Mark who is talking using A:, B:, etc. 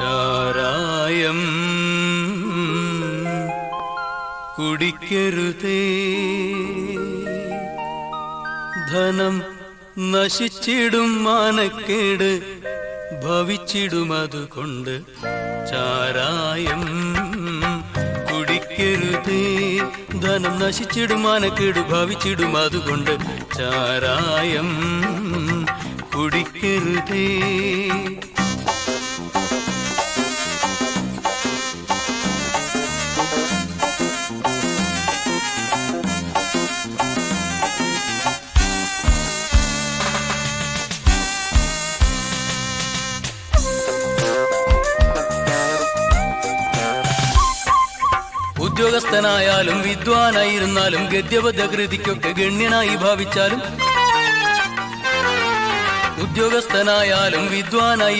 A: ചാരായം കുടിക്കരുതേ. ധനം നശിച്ചിടും മാനക്കേട് ഭവിച്ചിടും അതുകൊണ്ട് ചാരായം. കുടിക്കരുതേ. ധനം നശിച്ചിടും മാനക്കേട് ഭവിച്ചിടും അതുകൊണ്ട് ചാരായം. കുടിക്കരുതേ. ഉദ്യോഗസ്ഥനായാലും വിദ്വാനായിരുന്നാലും ഗദ്യപദകൃതിക്കൊക്കെ ഗണ്യനായി ഭാവിച്ചാലും ഉദ്യോഗസ്ഥനായാലും വിദ്വാനായി